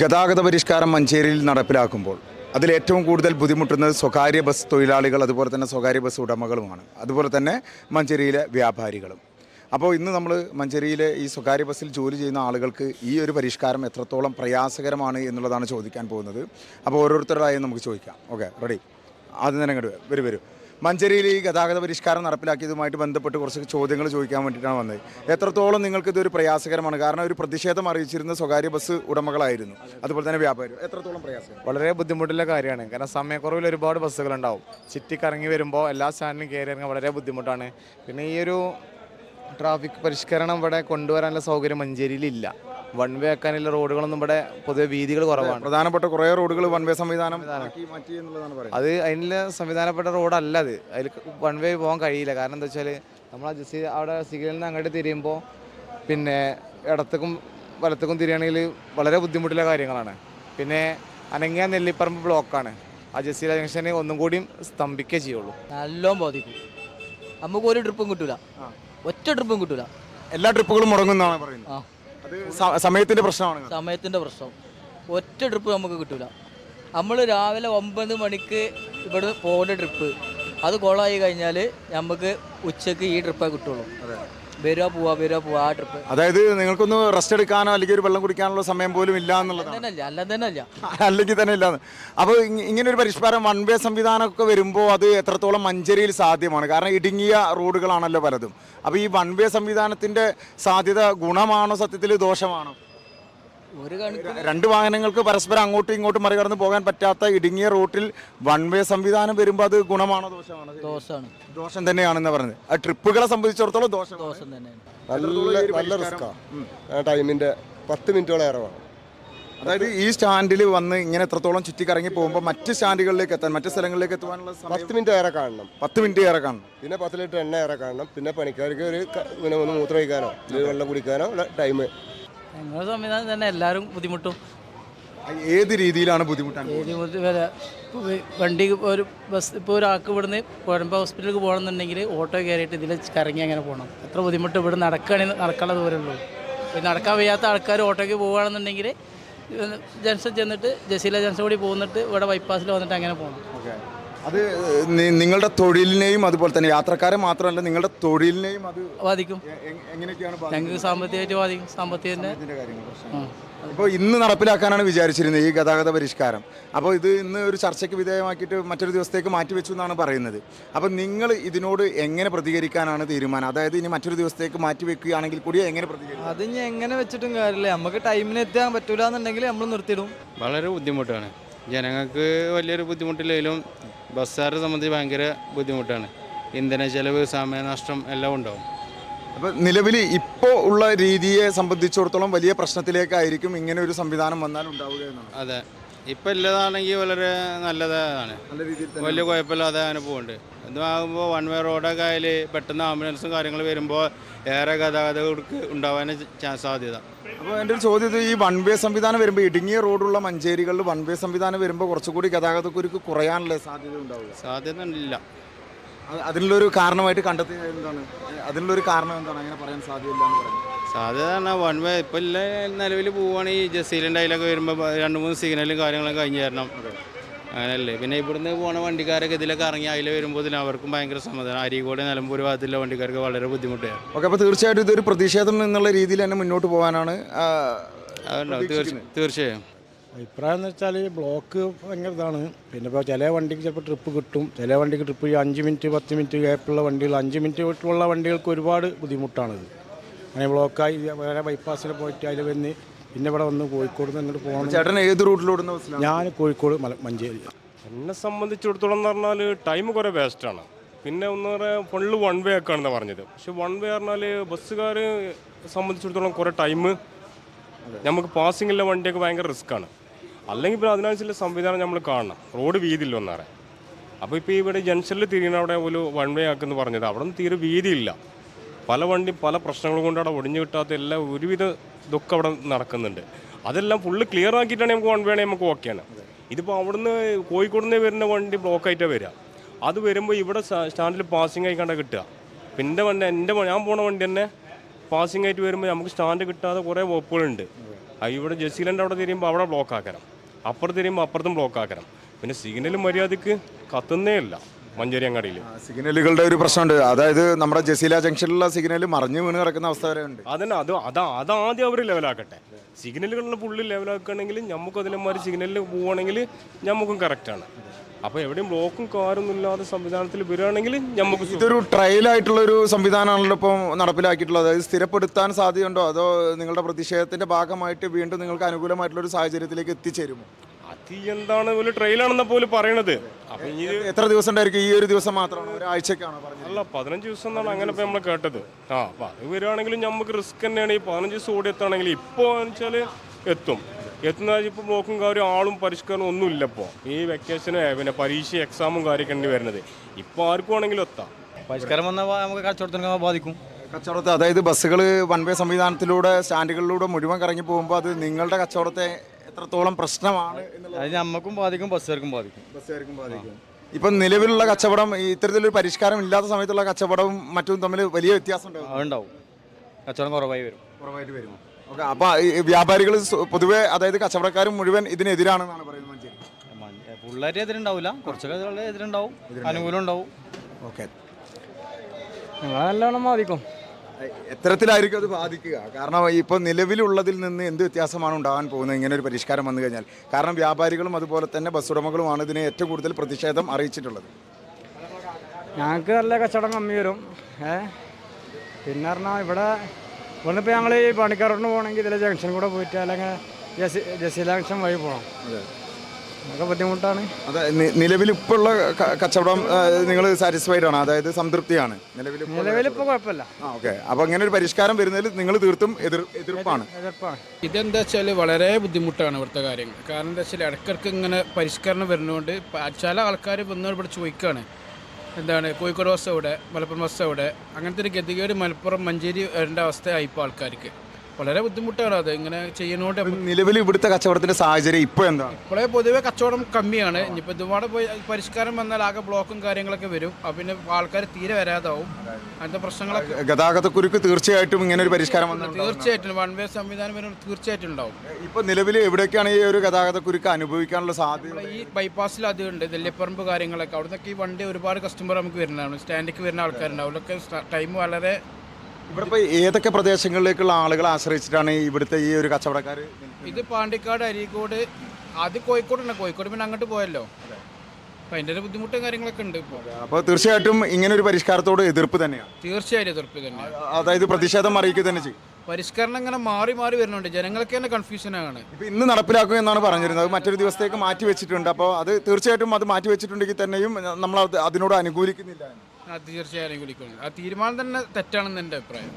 ഗതാഗത പരിഷ്കാരം മഞ്ചേരിയിൽ നടപ്പിലാക്കുമ്പോൾ അതിൽ ഏറ്റവും കൂടുതൽ ബുദ്ധിമുട്ടുന്നത് സ്വകാര്യ ബസ് തൊഴിലാളികൾ അതുപോലെ തന്നെ സ്വകാര്യ ബസ് ഉടമകളുമാണ്. അതുപോലെ തന്നെ മഞ്ചേരിയിലെ വ്യാപാരികളും. അപ്പോൾ ഇന്ന് നമ്മൾ മഞ്ചേരിയിലെ ഈ സ്വകാര്യ ബസ്സിൽ ജോലി ചെയ്യുന്ന ആളുകൾക്ക് ഈ ഒരു പരിഷ്കാരം എത്രത്തോളം പ്രയാസകരമാണ് എന്നുള്ളതാണ് ചോദിക്കാൻ പോകുന്നത്. അപ്പോൾ ഓരോരുത്തരുടെയും നമുക്ക് ചോദിക്കാം. Okay ready. ആദ്യം തന്നെ കണ്ടു വരൂ വരൂ. മഞ്ചേരിയിൽ ഈ ഗതാഗത പരിഷ്കാരം നടപ്പിലാക്കിയതുമായിട്ട് ബന്ധപ്പെട്ട് കുറച്ച് ചോദ്യങ്ങൾ ചോദിക്കാൻ വേണ്ടിയിട്ടാണ് വന്നത്. എത്രത്തോളം നിങ്ങൾക്ക് ഇതൊരു പ്രയാസകരമാണ്? കാരണം ഒരു പ്രതിഷേധം അറിയിച്ചിരുന്ന സ്വകാര്യ ബസ് ഉടമകളായിരുന്നു. അതുപോലെ തന്നെ വ്യാപാരി എത്രത്തോളം പ്രയാസം വളരെ ബുദ്ധിമുട്ടുള്ള കാര്യമാണ്. കാരണം സമയക്കുറവിൽ ഒരുപാട് ബസ്സുകൾ ഉണ്ടാവും. ചുറ്റിക്കറങ്ങി വരുമ്പോൾ എല്ലാ സ്റ്റാൻഡിലും കയറി ഇറങ്ങാൻ വളരെ ബുദ്ധിമുട്ടാണ്. പിന്നെ ഈ ഒരു ട്രാഫിക് പരിഷ്കരണം ഇവിടെ കൊണ്ടുവരാനുള്ള സൗകര്യം മഞ്ചേരിയിലില്ല വൺ വേ ആക്കാനുള്ള റോഡുകളൊന്നും ഇവിടെ പൊതുവെ വീതികൾ കുറവാണ്. പ്രധാനപ്പെട്ട കുറേ റോഡുകൾ വൺ വേ സംവിധാനം ആക്കി മാറ്റി എന്നുള്ളതാണ് പറയുന്നത്. അത് അതിനുള്ള സംവിധാനപ്പെട്ട റോഡല്ല അത്. അതിൽ വൺ വേ പോകാൻ കഴിയില്ല. കാരണം എന്താ വെച്ചാൽ നമ്മൾ ആ ജസ്റ്റ് അവിടെ സിഗ്നലിൽ നിന്ന് അങ്ങോട്ട് തിരിയുമ്പോൾ പിന്നെ ഇടത്തേക്കും വലത്തേക്കും തിരിയണമെങ്കിൽ വളരെ ബുദ്ധിമുട്ടുള്ള കാര്യങ്ങളാണ്. പിന്നെ അനങ്ങിയ നെല്ലിപ്പറമ്പ് ബ്ലോക്കാണ്. ആ ജസീല ജംഗ്ഷനെ ഒന്നും കൂടിയും സ്തംഭിക്കേ ചെയ്യുള്ളൂ. നല്ലോണം ബാധിക്കും. നമുക്ക് ഒരു ട്രിപ്പും കിട്ടൂല. ഒറ്റ ട്രിപ്പും കിട്ടൂല. എല്ലാ ട്രിപ്പുകളും മുടങ്ങുന്നതാണ് പറയുന്നത്. ആ. അത് സമയത്തിന്റെ പ്രശ്നമാണ്. സമയത്തിന്റെ പ്രശ്നം. ഒറ്റ ട്രിപ്പ് നമുക്ക് കിട്ടൂല. നമ്മൾ രാവിലെ ഒമ്പത് മണിക്ക് ഇവിടെ പോകേണ്ട ട്രിപ്പ് അത് കോളായി കഴിഞ്ഞാൽ നമുക്ക് ഉച്ചയ്ക്ക് ഈ ട്രിപ്പേ കിട്ടുള്ളൂ. വരിക പോവാ വരിക പോവാ ആ ട്രിപ്പ് അതായത് നിങ്ങൾക്കൊന്ന് റെസ്റ്റ് എടുക്കാനോ അല്ലെങ്കിൽ ഒരു വെള്ളം കുടിക്കാനുള്ള സമയം പോലും ഇല്ല എന്നുള്ളതാണ്. അല്ലെങ്കിൽ തന്നെ ഇല്ല അപ്പോൾ ഇങ്ങനെ ഒരു പരിഷ്കാരം വൺ വേ സംവിധാനമൊക്കെ വരുമ്പോൾ അത് എത്രത്തോളം മഞ്ചേരിയിൽ സാധ്യമാണ്? കാരണം ഇടുങ്ങിയ റോഡുകളാണല്ലോ പലതും. അപ്പോൾ ഈ വൺ വേ സംവിധാനത്തിന്റെ സാധ്യത ഗുണമാണോ സത്യത്തിൽ ദോഷമാണോ? ഒരു കണക്ക് രണ്ട് വാഹനങ്ങൾക്ക് പരസ്പരം അങ്ങോട്ടും ഇങ്ങോട്ടും മറികടന്ന് പോകാൻ പറ്റാത്ത ഇടുങ്ങിയ റൂട്ടിൽ വൺ വേ സംവിധാനം വരുമ്പോൾ അത് ഗുണമാണോ ദോഷമാണോ? ദോഷമാണ്. ദോഷം തന്നെയാണെന്ന് പറഞ്ഞത്. ആ ട്രിപ്പുകളെ സംബന്ധിച്ചിടത്തോളം ദോഷം ദോഷം തന്നെയാണ്. നല്ല നല്ല റിസ്ക്കാണ് ടൈമിന്റെ പത്ത് മിനിറ്റോളം ഏറെ അതായത് ഈ സ്റ്റാൻഡിൽ വന്ന് ഇങ്ങനെ എത്രത്തോളം ചുറ്റിക്കറങ്ങി പോകുമ്പോൾ മറ്റ് സ്റ്റാൻഡുകളിലേക്ക് എത്താൻ മറ്റ് സ്ഥലങ്ങളിലേക്ക് എത്തുവാനുള്ള സമയം പത്ത് മിനിറ്റ് ഏറെ കാണണം. പത്ത് മിനിറ്റ് ഏറെ കാണണം. പിന്നെ പത്ത് ലിറ്റർ എണ്ണ ഏറെ കാണണം. പിന്നെ പണിക്കാർക്ക് ഒരു പിന്നെ ഒന്ന് മൂത്രം ഒഴിക്കാനോ വെള്ളം കുടിക്കാനോ ഉള്ള ടൈം ഞങ്ങളുടെ സംവിധാനം തന്നെ എല്ലാവരും ബുദ്ധിമുട്ടും. ഏത് രീതിയിലാണ് ബുദ്ധിമുട്ടാണ് ബുദ്ധിമുട്ട് വരെ വണ്ടി ഒരു ബസ് ഇപ്പോൾ ഒരാൾക്ക് ഇവിടുന്ന് കുഴമ്പ ഹോസ്പിറ്റലിലേക്ക് പോകണമെന്നുണ്ടെങ്കിൽ ഓട്ടോ കയറിയിട്ട് ഇതിൽ കറങ്ങി അങ്ങനെ പോകണം എത്ര ബുദ്ധിമുട്ട് ഇവിടെ നടക്കുകയാണെങ്കിൽ നടക്കാനുള്ള ദൂരമുള്ളൂ പിന്നെ നടക്കാൻ വയ്യാത്ത ആൾക്കാർ ഓട്ടോയ്ക്ക് പോവുകയാണെന്നുണ്ടെങ്കിൽ ജംഗ്ഷൻ ചെന്നിട്ട് ജസീല ജംഗ്ഷൻ കൂടി പോന്നിട്ട് ഇവിടെ ബൈപ്പാസിൽ വന്നിട്ട് അങ്ങനെ പോകണം അത് നിങ്ങളുടെ തൊഴിലിനെയും അതുപോലെ തന്നെ യാത്രക്കാരെ മാത്രമല്ല നിങ്ങളുടെ തൊഴിലിനെയും അത് ബാധിക്കും. എങ്ങനെയൊക്കെയാണ് ബാധിക്കുന്നത്? ഞങ്ങൾക്ക് സാമ്പത്തികമായിട്ട് ബാധിക്കും. സാമ്പത്തികത്തിന്റെ. ഇപ്പോൾ ഇന്ന് നടപ്പിലാക്കാനാണ് വിചാരിച്ചിരുന്നത് ഈ ഗതാഗത പരിഷ്കാരം. അപ്പോൾ ഇത് ഇന്ന് ഒരു ചർച്ചയ്ക്ക് വിധേയമാക്കിയിട്ട് മറ്റൊരു ദിവസത്തേക്ക് മാറ്റിവെച്ചു എന്നാണ് പറയുന്നത്. അപ്പോൾ നിങ്ങൾ ഇതിനോട് എങ്ങനെ പ്രതികരിക്കാനാണ് തീരുമാനം? അതായത് ഇനി മറ്റൊരു ദിവസത്തേക്ക് മാറ്റി വെക്കുകയാണെങ്കിൽ കൂടി എങ്ങനെ പ്രതികരിക്കും? അത് ഇനി എങ്ങനെ വെച്ചിട്ടും കാര്യമില്ല. നമുക്ക് ടൈമിന് എത്താൻ പറ്റൂല എന്നുണ്ടെങ്കിൽ നമ്മൾ നിർത്തിയിടും. വളരെ ബുദ്ധിമുട്ടാണ്. ജനങ്ങൾക്ക് വലിയൊരു ബുദ്ധിമുട്ടില്ലെങ്കിലും ബസ്സുകാരെ സംബന്ധിച്ച് ഭയങ്കര ബുദ്ധിമുട്ടാണ്. ഇന്ധന ചെലവ് സമയനഷ്ടം എല്ലാം ഉണ്ടാവും. അപ്പോൾ നിലവിൽ ഇപ്പോൾ ഉള്ള രീതിയെ സംബന്ധിച്ചിടത്തോളം വലിയ പ്രശ്നത്തിലേക്കായിരിക്കും ഇങ്ങനെ ഒരു സംവിധാനം വന്നാൽ ഉണ്ടാവുക എന്നാണ് അതെ. ഇപ്പം ഇല്ലതാണെങ്കിൽ വളരെ നല്ലതാണ്. നല്ല രീതിയിൽ വലിയ കുഴപ്പമില്ലാതെ അങ്ങനെ പോകുന്നുണ്ട് ഇതാകുമ്പോൾ വൺ വേ റോഡൊക്കെ ആയാൽ പെട്ടെന്ന് ആംബുലൻസും കാര്യങ്ങൾ വരുമ്പോൾ ഏറെ ഗതാഗത ഉണ്ടാവാൻ സാധ്യത. അപ്പോൾ എന്റെ ഒരു ചോദ്യം ഇത് ഈ വൺ വേ സംവിധാനം വരുമ്പോൾ ഇടുങ്ങിയ റോഡുള്ള മഞ്ചേരികളിൽ വൺ വേ സംവിധാനം വരുമ്പോൾ കുറച്ചുകൂടി ഗതാഗതക്കുരുക്ക് കുറയാനുള്ള സാധ്യത ഉണ്ടാവുക? സാധ്യത ഇല്ല അത് അതിനുള്ളൊരു കാരണമായിട്ട് കണ്ടെത്തി എന്താണ്? അതിനുള്ളൊരു കാരണം എന്താണ്? അങ്ങനെ പറയാൻ സാധ്യതയില്ല എന്ന് പറയുന്നത്. സാധ്യത പറഞ്ഞാൽ വൺ വേ ഇപ്പം ഇല്ല നിലവിൽ പോവുകയാണെങ്കിൽ ജസീലിന്റെ അതിലൊക്കെ വരുമ്പോൾ രണ്ട് മൂന്ന് സിഗ്നലും കാര്യങ്ങളും കഴിഞ്ഞ് തരണം അങ്ങനെയല്ലേ പിന്നെ ഇവിടുന്ന് പോണ വണ്ടിക്കാരൊക്കെ ഇതിലൊക്കെ ഇറങ്ങി അതിൽ വരുമ്പോൾ അവർക്കും ഭയങ്കര സമാധാനം. അരീക്കോട് നിലമ്പൂർ ഭാഗത്തുള്ള വണ്ടിക്കാർക്ക് വളരെ ബുദ്ധിമുട്ടാണ്. ഓക്കെ അപ്പോൾ തീർച്ചയായിട്ടും ഇതൊരു പ്രതിഷേധം എന്നുള്ള രീതിയിൽ തന്നെ മുന്നോട്ട് പോകാനാണ് അതുണ്ടാവും. തീർച്ചയായും. അഭിപ്രായം എന്ന് വെച്ചാൽ ബ്ലോക്ക് ഭയങ്കര ഇതാണ്. പിന്നെ ഇപ്പോൾ ചില വണ്ടിക്ക് ചിലപ്പോൾ ട്രിപ്പ് കിട്ടും. ചില വണ്ടിക്ക് ട്രിപ്പ് അഞ്ച് മിനിറ്റ് പത്ത് മിനിറ്റ് ഗ്യാപ്പുള്ള വണ്ടികൾ അഞ്ച് മിനിറ്റ് വിട്ടുള്ള വണ്ടികൾക്ക് ഒരുപാട് ബുദ്ധിമുട്ടാണിത്. അങ്ങനെ ബ്ലോക്കായി വേറെ ബൈപ്പാസിൽ പോയിട്ട് അതിൽ വന്ന് പിന്നെ ഇവിടെ വന്ന് കോഴിക്കോട് നിന്ന് ഇങ്ങോട്ട് പോകണം. ചേട്ടൻ ഏത് റൂട്ടിലോടുന്ന ബസ്സിലാണ് ഞാൻ കോഴിക്കോട് മല മഞ്ചേരി. എന്നെ സംബന്ധിച്ചിടത്തോളം എന്ന് പറഞ്ഞാൽ ടൈം കുറേ വേസ്റ്റാണ് പിന്നെ ഒന്ന് പറയാ ഫുള്ള് വൺ വേ ഒക്കെയാണെന്ന് പറഞ്ഞത്. പക്ഷെ വൺ വേ പറഞ്ഞാൽ ബസ്സുകാർ സംബന്ധിച്ചിടത്തോളം കുറേ ടൈം നമുക്ക് പാസിംഗ് ഉള്ള വണ്ടിയൊക്കെ ഭയങ്കര റിസ്ക്കാണ് അല്ലെങ്കിൽ പിന്നെ അതിനനുസരിച്ചുള്ള സംവിധാനം നമ്മൾ കാണണം. റോഡ് വീതിയില്ല ഒന്നേറെ അപ്പോൾ ഇപ്പോൾ ഇവിടെ ജംഗ്ഷനിൽ തിരിയണ അവിടെ ഒരു വൺ വേ ആക്കുമെന്ന് പറഞ്ഞത്. അവിടെ നിന്ന് തീരെ വീതിയില്ല. പല വണ്ടി പല പ്രശ്നങ്ങൾ കൊണ്ട് അവിടെ ഒടിഞ്ഞു കിട്ടാത്ത എല്ലാ ഒരുവിധ ഇതൊക്കെ അവിടെ നടക്കുന്നുണ്ട്. അതെല്ലാം ഫുള്ള് ക്ലിയർ ആക്കിയിട്ടാണ് നമുക്ക് വണ്ടി വേണേ നമുക്ക് ഓക്കെയാണ് ഇതിപ്പോൾ അവിടുന്ന് കോഴിക്കോട് നിന്ന് വരുന്ന വണ്ടി ബ്ലോക്ക് ആയിട്ടാണ് വരിക. അത് വരുമ്പോൾ ഇവിടെ സ്റ്റാൻഡിൽ പാസിംഗ് ആയി കണ്ട കിട്ടുക. പിന്നെ വണ്ടി എന്റെ ഞാൻ പോണ വണ്ടി തന്നെ പാസിംഗ് ആയിട്ട് വരുമ്പോൾ നമുക്ക് സ്റ്റാൻഡ് കിട്ടാതെ കുറേ വകുപ്പുകളുണ്ട്. ഇവിടെ ജസീലന്റെ അവിടെ തിരിയുമ്പോൾ അവിടെ ബ്ലോക്ക് ആക്കണം. അപ്പുറത്ത് തിരിയുമ്പോൾ അപ്പുറത്തും ബ്ലോക്ക് ആക്കണം. പിന്നെ സിഗ്നൽ മര്യാദയ്ക്ക് കത്തുന്നേ ഇല്ല. മഞ്ചേരി അങ്ങാടിയിൽ സിഗ്നലുകളുടെ ഒരു പ്രശ്നമുണ്ട്. അതായത് നമ്മുടെ ജസീല ജംഗ്ഷനിലുള്ള സിഗ്നൽ മറിഞ്ഞു വീണ് കിടക്കുന്ന അവസ്ഥ വരെ ഉണ്ട്. അതന്നെ അത് അതാ അതാദ്യം അവർ ലെവലാക്കട്ടെ. സിഗ്നലുകളിൽ പുള്ളി ലെവലാക്കുകയാണെങ്കിൽ നമുക്ക് അതിനെമാതിരി സിഗ്നലിൽ പോവുകയാണെങ്കിൽ നമുക്കും കറക്റ്റാണ് അപ്പോൾ എവിടെയും ബ്ലോക്കും കാറൊന്നും ഇല്ലാതെ സംവിധാനത്തിൽ വരികയാണെങ്കിൽ നമുക്ക് ഇതൊരു ട്രയൽ ആയിട്ടുള്ള ഒരു സംവിധാനമാണല്ലോ ഇപ്പം നടപ്പിലാക്കിയിട്ടുള്ളത്. അതായത് സ്ഥിരപ്പെടുത്താൻ സാധ്യതയുണ്ടോ? അതോ നിങ്ങളുടെ പ്രതിഷേധത്തിന്റെ ഭാഗമായിട്ട് വീണ്ടും നിങ്ങൾക്ക് അനുകൂലമായിട്ടുള്ള ഒരു സാഹചര്യത്തിലേക്ക് എത്തിച്ചേരുമോ? അത് എന്താണ് ഒരു ട്രെയിലാണെന്ന പോലും പറയണത്? അപ്പൊ ഇനി എത്ര ദിവസം ഉണ്ടായിരിക്കും ഈ ഒരു ദിവസം മാത്രമാണ് ഒരാഴ്ചക്കാണോ പറഞ്ഞത്? അല്ല പതിനഞ്ച് ദിവസം എന്നാണ് അങ്ങനെ ഇപ്പൊ നമ്മൾ കേട്ടത്. ആ അപ്പൊ അത് വരികയാണെങ്കിലും നമുക്ക് റിസ്ക് തന്നെയാണ്. ഈ പതിനഞ്ച് ദിവസം ഓടി എത്താണെങ്കിൽ ഇപ്പോൾ വെച്ചാൽ എത്തും. എത്തുന്ന ഇപ്പോൾ ബ്ലോക്കും കാര്യം ആളും പരിഷ്കരണം ഒന്നും ഇല്ല ഇപ്പോൾ ഈ വെക്കേഷന് പിന്നെ പരീക്ഷ എക്സാമും കാര്യമൊക്കെ ഉണ്ട് വരുന്നത്. ഇപ്പോൾ ആർക്കും ആണെങ്കിലും എത്താം. പരിഷ്കാരം വന്നാൽ നമുക്ക് കച്ചവടത്തിന് ബാധിക്കും. കച്ചവടത്തെ അതായത് ബസ്സുകൾ വൺ വേ സംവിധാനത്തിലൂടെ സ്റ്റാൻഡുകളിലൂടെ മുഴുവൻ കറങ്ങി പോകുമ്പോൾ അത് നിങ്ങളുടെ കച്ചവടത്തെ എത്രത്തോളം പ്രശ്നമാണ് അത് നമുക്കും ബാധിക്കും ബസ്സുകാർക്കും ബാധിക്കും. ബസ്സുകാർക്കും ബാധിക്കും. ഇപ്പം നിലവിലുള്ള കച്ചവടം ഈ ഇത്തരത്തിലൊരു പരിഷ്കാരം ഇല്ലാത്ത സമയത്തുള്ള കച്ചവടവും മറ്റും തമ്മിൽ വലിയ വ്യത്യാസം ഉണ്ടാവും. അതുണ്ടാവും കച്ചവടം കുറവായി വരും. കുറവായിട്ട് വരും ഓക്കെ അപ്പോൾ വ്യാപാരികൾ പൊതുവെ അതായത് കച്ചവടക്കാരും മുഴുവൻ ഇതിനെതിരാണെന്നാണ് പറയുന്നത് മഞ്ചേരി എതിരുണ്ടാവില്ല കുറച്ചൊക്കെ എതിരുണ്ടാവും. അനുകൂലം ഉണ്ടാവും. ഓക്കെ. നല്ലോണം ബാധിക്കും. എത്തരത്തിലായിരിക്കും അത് ബാധിക്കുക? കാരണം ഇപ്പോൾ നിലവിലുള്ളതിൽ നിന്ന് എന്ത് വ്യത്യാസമാണ് ഉണ്ടാകാൻ പോകുന്നത്? ഇങ്ങനെ ഒരു പരിഷ്കാരം വന്നു കഴിഞ്ഞാൽ. കാരണം വ്യാപാരികളും അതുപോലെ തന്നെ ബസ് ഉടമകളുമാണ് ഇതിനെ ഏറ്റവും കൂടുതൽ പ്രതിഷേധം അറിയിച്ചിട്ടുള്ളത്. ഞങ്ങൾക്ക് നല്ല കച്ചവടം കമ്മി വരും. ഏ? പിന്നെ പറഞ്ഞാൽ ഇവിടെ ഇവിടെ ഇപ്പോൾ ഞങ്ങൾ ഈ പണിക്കാരോട് പോകണമെങ്കിൽ ഇതിലെ ജംഗ്ഷൻ കൂടെ പോയിട്ട് അല്ലെങ്കിൽ ജസി ജസീല ജംഗ്ഷൻ വഴി പോകണം അതൊക്കെ ബുദ്ധിമുട്ടാണ്. അതെ നിലവിൽ ഇപ്പോൾ ഉള്ള കച്ചവടം നിങ്ങൾ സാറ്റിസ്ഫൈഡ് ആണ്? അതായത് സംതൃപ്തിയാണ്. നിലവിൽ നിലവിലിപ്പോൾ കുഴപ്പമില്ല. ആ ഓക്കെ. അപ്പോൾ അങ്ങനെ ഒരു പരിഷ്കാരം വരുന്നതിൽ നിങ്ങൾ തീർത്തും എതിർ എതിർപ്പാണ്. എതിർപ്പാണ്. ഇതെന്താ വെച്ചാൽ വളരെ ബുദ്ധിമുട്ടാണ് ഇവിടുത്തെ കാര്യങ്ങൾ. കാരണം എന്താ വെച്ചാൽ ഇടയ്ക്കിടയ്ക്ക് ഇങ്ങനെ പരിഷ്കരണം വരുന്നതുകൊണ്ട് ചില ആൾക്കാർ വന്ന് ഇവിടെ ചോദിക്കുകയാണ് എന്താണ് കോഴിക്കോട് ബസ് എവിടെ മലപ്പുറം ബസ് എവിടെ? അങ്ങനത്തെ ഒരു ഗതികേട് മലപ്പുറം മഞ്ചേരി വരേണ്ട അവസ്ഥയായി ഇപ്പോൾ ആൾക്കാർക്ക്. വളരെ ബുദ്ധിമുട്ടാണ്. അത് ഇങ്ങനെ ചെയ്യുന്നതുകൊണ്ട് നിലവിൽ ഇവിടുത്തെ കച്ചവടത്തിന്റെ സാഹചര്യം ഇപ്പോൾ എന്താ? ഇപ്പോഴേ പൊതുവെ കച്ചവടം കമ്മിയാണ്. ഇനിയിപ്പോൾ ഇതുപോലെ പോയി പരിഷ്കാരം വന്നാൽ ആകെ ബ്ലോക്കും കാര്യങ്ങളൊക്കെ വരും. പിന്നെ ആൾക്കാർ തീരെ വരാതാവും. അങ്ങനത്തെ പ്രശ്നങ്ങളൊക്കെ ഗതാഗതക്കുരുക്ക് തീർച്ചയായിട്ടും ഇങ്ങനെ ഒരു പരിഷ്കാരം വന്നു തീർച്ചയായിട്ടും. വൺ വേ സംവിധാനം വരുമ്പോൾ തീർച്ചയായിട്ടും ഉണ്ടാവും. ഇപ്പൊ നിലവിൽ എവിടെയൊക്കെയാണ് ഈ ഒരു ഗതാഗതക്കുരുക്ക് അനുഭവിക്കാനുള്ള സാധ്യത? ഈ ബൈപ്പാസിൽ അത് ഉണ്ട്. നെല്ലിപ്പറമ്പ് കാര്യങ്ങളൊക്കെ. അവിടുന്നൊക്കെ ഈ വണ്ടി ഒരുപാട് കസ്റ്റമർ നമുക്ക് വരുന്നതാണ്. സ്റ്റാൻഡിലേക്ക് വരുന്ന ആൾക്കാരുണ്ട് അവിടെയൊക്കെ ടൈം വളരെ ഇവിടെ ഇപ്പോൾ ഏതൊക്കെ പ്രദേശങ്ങളിലേക്കുള്ള ആളുകളെ ആശ്രയിച്ചിട്ടാണ് ഇവിടുത്തെ ഈ ഒരു കച്ചവടക്കാർ ഇത് പാണ്ടിക്കാട് അരീക്കോട് ആദ്യം കോഴിക്കോടുണ്ട് കോഴിക്കോട് പിന്നെ അങ്ങോട്ട് പോയല്ലോ. അപ്പം അതിന്റെ ഒരു ബുദ്ധിമുട്ടും കാര്യങ്ങളൊക്കെ ഉണ്ട് ഇപ്പോൾ അപ്പോൾ തീർച്ചയായിട്ടും ഇങ്ങനെ ഒരു പരിഷ്കാരത്തോട് എതിർപ്പ് തന്നെയാണ് തീർച്ചയായും എതിർപ്പ് തന്നെയാണ് അതായത് പ്രതിഷേധം അറിയിക്കുക തന്നെ ചെയ്യും. പരിഷ്കരണം ഇങ്ങനെ മാറി മാറി വരുന്നുണ്ട്. ജനങ്ങൾക്ക് തന്നെ കൺഫ്യൂഷനാണ് ഇപ്പം ഇന്ന് നടപ്പിലാക്കും എന്നാണ് പറഞ്ഞിരുന്നത്. അത് മറ്റൊരു ദിവസത്തേക്ക് മാറ്റി വെച്ചിട്ടുണ്ട്. അപ്പോൾ അത് തീർച്ചയായിട്ടും അത് മാറ്റി വെച്ചിട്ടുണ്ടെങ്കിൽ തന്നെയും നമ്മൾ അത് അതിനോട് അനുകൂലിക്കുന്നില്ല. അത് തീർച്ചയായും വിളിക്കുന്നു ആ തീരുമാനം തന്നെ തെറ്റാണെന്ന് എന്റെ അഭിപ്രായം.